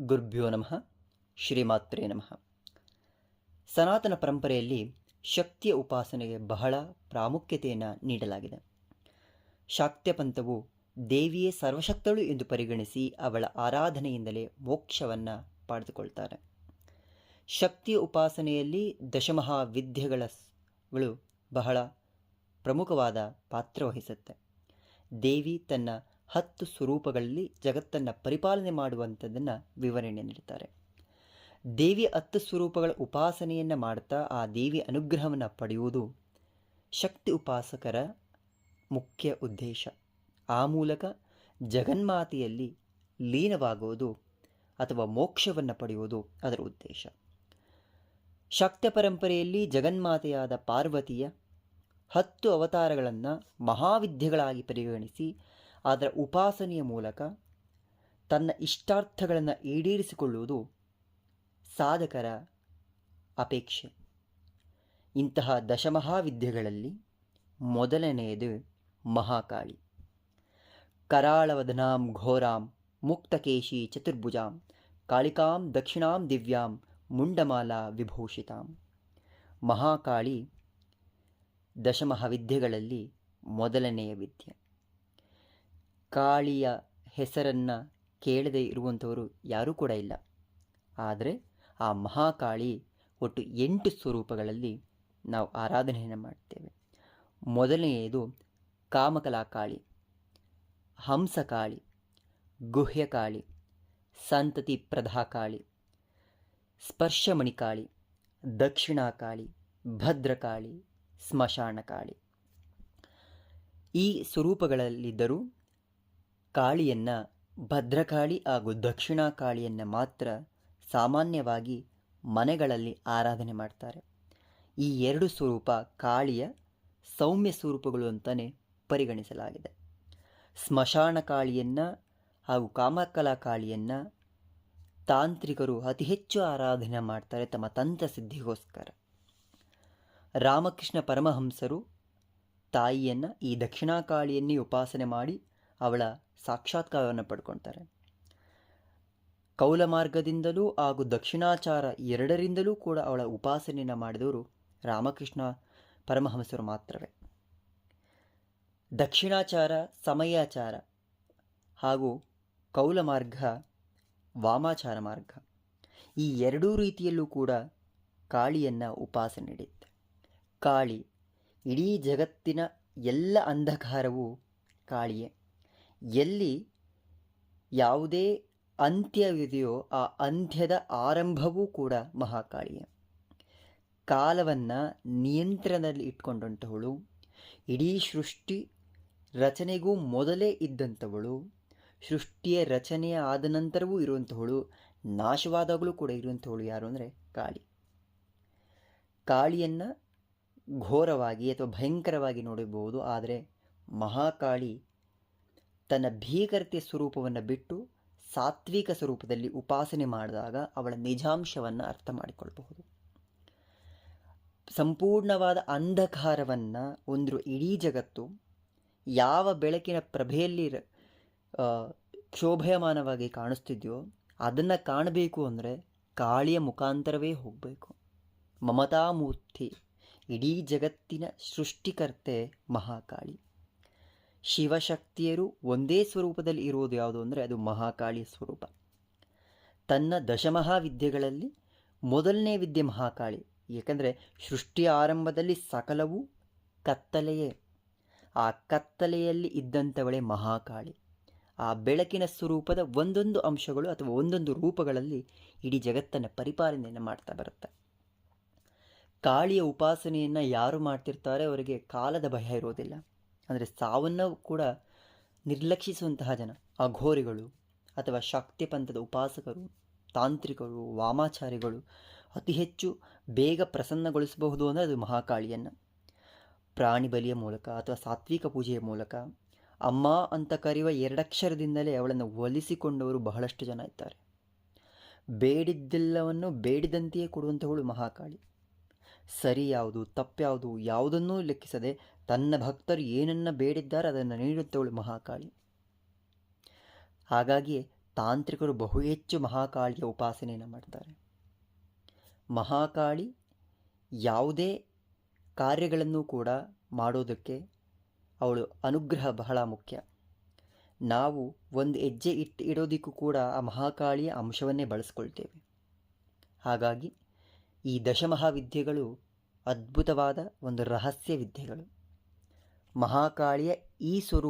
ಗುರುಭ್ಯೋ ನಮಃ. ಶ್ರೀಮಾತ್ರೇ ನಮಃ. ಸನಾತನ ಪರಂಪರೆಯಲ್ಲಿ ಶಕ್ತಿಯ ಉಪಾಸನೆಗೆ ಬಹಳ ಪ್ರಾಮುಖ್ಯತೆಯನ್ನು ನೀಡಲಾಗಿದೆ. ಶಾಕ್ತ್ಯ ಪಂಥವು ದೇವಿಯೇ ಸರ್ವಶಕ್ತಳು ಎಂದು ಪರಿಗಣಿಸಿ ಅವಳ ಆರಾಧನೆಯಿಂದಲೇ ಮೋಕ್ಷವನ್ನು ಪಡೆದುಕೊಳ್ತಾರೆ. ಶಕ್ತಿಯ ಉಪಾಸನೆಯಲ್ಲಿ ದಶಮಹಾವಿದ್ಯೆಗಳು ಬಹಳ ಪ್ರಮುಖವಾದ ಪಾತ್ರ ವಹಿಸುತ್ತೆ. ದೇವಿ ತನ್ನ ಹತ್ತು ಸ್ವರೂಪಗಳಲ್ಲಿ ಜಗತ್ತನ್ನು ಪರಿಪಾಲನೆ ಮಾಡುವಂಥದ್ದನ್ನು ವಿವರಣೆ ನೀಡುತ್ತಾರೆ ದೇವಿಯ ಹತ್ತು ಸ್ವರೂಪಗಳ ಉಪಾಸನೆಯನ್ನು ಮಾಡ್ತಾ ಆ ದೇವಿಯ ಅನುಗ್ರಹವನ್ನು ಪಡೆಯುವುದು ಶಕ್ತಿ ಉಪಾಸಕರ ಮುಖ್ಯ ಉದ್ದೇಶ. ಆ ಮೂಲಕ ಜಗನ್ಮಾತೆಯಲ್ಲಿ ಲೀನವಾಗುವುದು ಅಥವಾ ಮೋಕ್ಷವನ್ನು ಪಡೆಯುವುದು ಅದರ ಉದ್ದೇಶ. ಶಕ್ತ ಪರಂಪರೆಯಲ್ಲಿ ಜಗನ್ಮಾತೆಯಾದ ಪಾರ್ವತಿಯ ಹತ್ತು ಅವತಾರಗಳನ್ನು ಮಹಾವಿದ್ಯೆಗಳಾಗಿ ಪರಿಗಣಿಸಿ ಅದರ ಉಪಾಸನೆಯ ಮೂಲಕ ತನ್ನ ಇಷ್ಟಾರ್ಥಗಳನ್ನು ಈಡೇರಿಸಿಕೊಳ್ಳುವುದು ಸಾಧಕರ ಅಪೇಕ್ಷೆ. ಇಂತಹ ದಶಮಹಾವಿದ್ಯೆಗಳಲ್ಲಿ ಮೊದಲನೆಯದು ಮಹಾಕಾಳಿ. ಕರಾಳವದನಾಂ ಘೋರಾಂ ಮುಕ್ತಕೇಶಿ ಚತುರ್ಭುಜಾಂ ಕಾಳಿಕಾಂ ದಕ್ಷಿಣಾಂ ದಿವ್ಯಾಂ ಮುಂಡಮಾಲಾ ವಿಭೂಷಿತಾಂ. ಮಹಾಕಾಳಿ ದಶಮಹಾವಿದ್ಯೆಗಳಲ್ಲಿ ಮೊದಲನೆಯ ವಿದ್ಯೆ. ಕಾಳಿಯ ಹೆಸರನ್ನು ಕೇಳದೇ ಇರುವಂಥವರು ಯಾರೂ ಕೂಡ ಇಲ್ಲ. ಆದರೆ ಆ ಮಹಾಕಾಳಿ ಒಟ್ಟು ಎಂಟು ಸ್ವರೂಪಗಳಲ್ಲಿ ನಾವು ಆರಾಧನೆಯನ್ನು ಮಾಡ್ತೇವೆ. ಮೊದಲನೆಯದು ಕಾಮಕಲಾಕಾಳಿ, ಹಂಸಕಾಳಿ, ಗುಹ್ಯಕಾಳಿ, ಸಂತತಿ ಪ್ರಧಾಕಾಳಿ, ಸ್ಪರ್ಶಮಣಿಕಾಳಿ, ದಕ್ಷಿಣಾಕಾಳಿ, ಭದ್ರಕಾಳಿ, ಸ್ಮಶಾನಕಾಳಿ. ಈ ಸ್ವರೂಪಗಳಲ್ಲಿದ್ದರೂ ಕಾಳಿಯನ್ನು, ಭದ್ರಕಾಳಿ ಹಾಗೂ ದಕ್ಷಿಣ ಕಾಳಿಯನ್ನು ಮಾತ್ರ ಸಾಮಾನ್ಯವಾಗಿ ಮನೆಗಳಲ್ಲಿ ಆರಾಧನೆ ಮಾಡ್ತಾರೆ. ಈ ಎರಡು ಸ್ವರೂಪ ಕಾಳಿಯ ಸೌಮ್ಯ ಸ್ವರೂಪಗಳು ಅಂತಲೇ ಪರಿಗಣಿಸಲಾಗಿದೆ. ಸ್ಮಶಾನ ಕಾಳಿಯನ್ನು ಹಾಗೂ ಕಾಮಕಲಾ ಕಾಳಿಯನ್ನು ತಾಂತ್ರಿಕರು ಅತಿ ಹೆಚ್ಚು ಆರಾಧನೆ ಮಾಡ್ತಾರೆ ತಮ್ಮ ತಂತ್ರ ಸಿದ್ಧಿಗೋಸ್ಕರ. ರಾಮಕೃಷ್ಣ ಪರಮಹಂಸರು ತಾಯಿಯನ್ನು ಈ ದಕ್ಷಿಣ ಕಾಳಿಯನ್ನೇ ಉಪಾಸನೆ ಮಾಡಿ ಅವಳ ಸಾಕ್ಷಾತ್ಕಾರವನ್ನು ಪಡ್ಕೊಳ್ತಾರೆ. ಕೌಲ ಮಾರ್ಗದಿಂದಲೂ ಹಾಗೂ ದಕ್ಷಿಣಾಚಾರ ಎರಡರಿಂದಲೂ ಕೂಡ ಅವಳ ಉಪಾಸನೆಯನ್ನು ಮಾಡಿದವರು ರಾಮಕೃಷ್ಣ ಪರಮಹಂಸರು ಮಾತ್ರವೇ. ದಕ್ಷಿಣಾಚಾರ, ಸಮಯಾಚಾರ ಹಾಗೂ ಕೌಲ ಮಾರ್ಗ ವಾಮಾಚಾರ ಮಾರ್ಗ ಈ ಎರಡೂ ರೀತಿಯಲ್ಲೂ ಕೂಡ ಕಾಳಿಯನ್ನು ಉಪಾಸನೆ ನಡೆಯುತ್ತೆ. ಕಾಳಿ, ಇಡೀ ಜಗತ್ತಿನ ಎಲ್ಲ ಅಂಧಕಾರವು ಕಾಳಿಯೇ. ಎಲ್ಲಿ ಯಾವುದೇ ಅಂತ್ಯವಿದೆಯೋ ಆ ಅಂತ್ಯದ ಆರಂಭವೂ ಕೂಡ ಮಹಾಕಾಳಿಯ. ಕಾಲವನ್ನು ನಿಯಂತ್ರಣದಲ್ಲಿ ಇಟ್ಕೊಂಡಂಥವಳು, ಇಡೀ ಸೃಷ್ಟಿ ರಚನೆಗೂ ಮೊದಲೇ ಇದ್ದಂಥವಳು, ಸೃಷ್ಟಿಯ ರಚನೆಯ ಆದ ನಂತರವೂ ಇರುವಂಥವಳು, ನಾಶವಾದಾಗಲೂ ಕೂಡ ಇರುವಂಥವಳು ಯಾರು ಅಂದರೆ ಕಾಳಿ. ಕಾಳಿಯನ್ನು ಘೋರವಾಗಿ ಅಥವಾ ಭಯಂಕರವಾಗಿ ನೋಡಬಹುದು ಆದರೆ ಮಹಾಕಾಳಿ ತನ್ನ ಭೀಕರತೆಯ ಸ್ವರೂಪವನ್ನು ಬಿಟ್ಟು ಸಾತ್ವಿಕ ಸ್ವರೂಪದಲ್ಲಿ ಉಪಾಸನೆ ಮಾಡಿದಾಗ ಅವಳ ನಿಜಾಂಶವನ್ನು ಅರ್ಥ ಮಾಡಿಕೊಳ್ಳಬಹುದು ಸಂಪೂರ್ಣವಾದ ಅಂಧಕಾರವನ್ನು ಒಂದು ಇಡೀ ಜಗತ್ತು ಯಾವ ಬೆಳಕಿನ ಪ್ರಭೆಯಲ್ಲಿ ಕ್ಷೋಭಯಮಾನವಾಗಿ ಕಾಣಿಸ್ತಿದೆಯೋ ಅದನ್ನು ಕಾಣಬೇಕು ಅಂದರೆ ಕಾಳಿಯ ಮುಖಾಂತರವೇ ಹೋಗಬೇಕು. ಮಮತಾಮೂರ್ತಿ, ಇಡೀ ಜಗತ್ತಿನ ಸೃಷ್ಟಿಕರ್ತೆ ಮಹಾಕಾಳಿ. ಶಿವಶಕ್ತಿಯರು ಒಂದೇ ಸ್ವರೂಪದಲ್ಲಿ ಇರುವುದು ಯಾವುದು ಅಂದರೆ ಅದು ಮಹಾಕಾಳಿ ಸ್ವರೂಪ. ತನ್ನ ದಶಮಹಾವಿದ್ಯೆಗಳಲ್ಲಿ ಮೊದಲನೇ ವಿದ್ಯೆ ಮಹಾಕಾಳಿ. ಏಕೆಂದರೆ ಸೃಷ್ಟಿಯ ಆರಂಭದಲ್ಲಿ ಸಕಲವೂ ಕತ್ತಲೆಯೇ. ಆ ಕತ್ತಲೆಯಲ್ಲಿ ಇದ್ದಂಥವಳೆ ಮಹಾಕಾಳಿ. ಆ ಬೆಳಕಿನ ಸ್ವರೂಪದ ಒಂದೊಂದು ಅಂಶಗಳು ಅಥವಾ ಒಂದೊಂದು ರೂಪಗಳಲ್ಲಿ ಇಡೀ ಜಗತ್ತನ್ನು ಪರಿಪಾಲನೆಯನ್ನು ಮಾಡ್ತಾ ಬರುತ್ತೆ. ಕಾಳಿಯ ಉಪಾಸನೆಯನ್ನು ಯಾರು ಮಾಡ್ತಿರ್ತಾರೆ? ಅವರಿಗೆ ಕಾಲದ ಭಯ ಇರೋದಿಲ್ಲ. ಅಂದರೆ ಸಾವನ್ನು ಕೂಡ ನಿರ್ಲಕ್ಷಿಸುವಂತಹ ಜನ. ಅಘೋರಿಗಳು ಅಥವಾ ಶಕ್ತಿ ಪಂಥದ ಉಪಾಸಕರು, ತಾಂತ್ರಿಕರು, ವಾಮಾಚಾರಿಗಳು ಅತಿ ಹೆಚ್ಚು ಬೇಗ ಪ್ರಸನ್ನಗೊಳಿಸಬಹುದು ಅಂದರೆ ಅದು ಮಹಾಕಾಳಿಯನ್ನು. ಪ್ರಾಣಿ ಬಲಿಯ ಮೂಲಕ ಅಥವಾ ಸಾತ್ವಿಕ ಪೂಜೆಯ ಮೂಲಕ ಅಮ್ಮ ಅಂತ ಕರೆಯುವ ಎರಡಕ್ಷರದಿಂದಲೇ ಅವಳನ್ನು ಒಲಿಸಿಕೊಂಡವರು ಬಹಳಷ್ಟು ಜನ ಇದ್ದಾರೆ. ಬೇಡಿದ್ದೆಲ್ಲವನ್ನು ಬೇಡಿದಂತೆಯೇ ಕೊಡುವಂಥವಳು ಮಹಾಕಾಳಿ. ಸರಿ ಯಾವುದು ತಪ್ಪ್ಯಾವುದು ಯಾವುದನ್ನೂ ಲೆಕ್ಕಿಸದೆ ತನ್ನ ಭಕ್ತರು ಏನನ್ನು ಬೇಡಿದ್ದಾರೆ ಅದನ್ನು ನೀಡುತ್ತವಳು ಮಹಾಕಾಳಿ. ಹಾಗಾಗಿಯೇ ತಾಂತ್ರಿಕರು ಬಹು ಹೆಚ್ಚು ಮಹಾಕಾಳಿಯ ಉಪಾಸನೆಯನ್ನು ಮಾಡ್ತಾರೆ. ಮಹಾಕಾಳಿ ಯಾವುದೇ ಕಾರ್ಯಗಳನ್ನು ಕೂಡ ಮಾಡೋದಕ್ಕೆ ಅವಳು ಅನುಗ್ರಹ ಬಹಳ ಮುಖ್ಯ. ನಾವು ಒಂದು ಹೆಜ್ಜೆ ಇಟ್ಟು ಇಡೋದಕ್ಕೂ ಕೂಡ ಆ ಮಹಾಕಾಳಿಯ ಅಂಶವನ್ನೇ ಬಳಸ್ಕೊಳ್ತೇವೆ. ಹಾಗಾಗಿ ಈ ದಶಮಹಾವಿದ್ಯೆಗಳು ಅದ್ಭುತವಾದ ಒಂದು ರಹಸ್ಯ ವಿದ್ಯೆಗಳು ಮಹಾಕಾಳಿಯ ಈ ಸ್ವರೂಪ